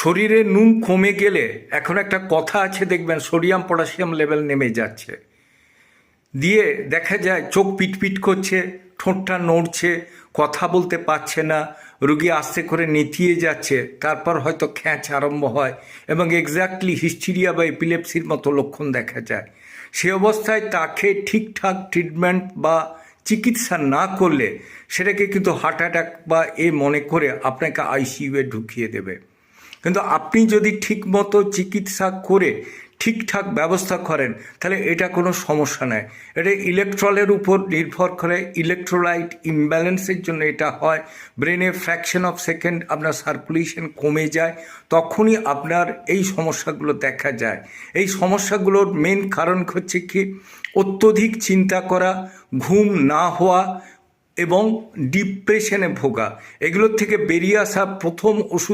শরীরে নুন কমে গেলে এখন একটা কথা আছে দেখবেন, সোডিয়াম পটাশিয়াম লেভেল নেমে যাচ্ছে। দিয়ে দেখা যায় চোখ পিটপিট করছে, ঠোঁটটা নড়ছে, কথা বলতে পারছে না, রুগী আস্তে করে নেতিয়ে যাচ্ছে, তারপর হয়তো খ্যাঁচ আরম্ভ হয় এবং এক্স্যাক্টলি হিস্টিরিয়া বা এপিলেপসির মতো লক্ষণ দেখা যায়। সে অবস্থায় তাকে ঠিকঠাক ট্রিটমেন্ট বা চিকিৎসা না করলে সেটাকে কিন্তু হার্ট অ্যাটাক বা এ মনে করে আপনাকে আইসিইউয়ে ঢুকিয়ে দেবে। কিন্তু আপনি যদি ঠিকমতো চিকিৎসা করে ঠিকঠাক ব্যবস্থা করেন, তাহলে এটা কোনো সমস্যা নয়। এটা ইলেকট্রলের উপর নির্ভর করে ইলেকট্রোলাইট ইমব্যালেন্সের জন্য এটা হয়। ব্রেনে ফ্র্যাকশন অফ সেকেন্ড আপনার সার্কুলেশন কমে যায়, তখনই আপনার এই সমস্যাগুলো দেখা যায়। এই সমস্যাগুলোর মেন কারণ হচ্ছে কি? অত্যধিক চিন্তা করা, ঘুম না হওয়া এবং ডিপ্রেশনে ভোগা। এগুলোর থেকে বেরিয়ে আসা প্রথম ওষুধ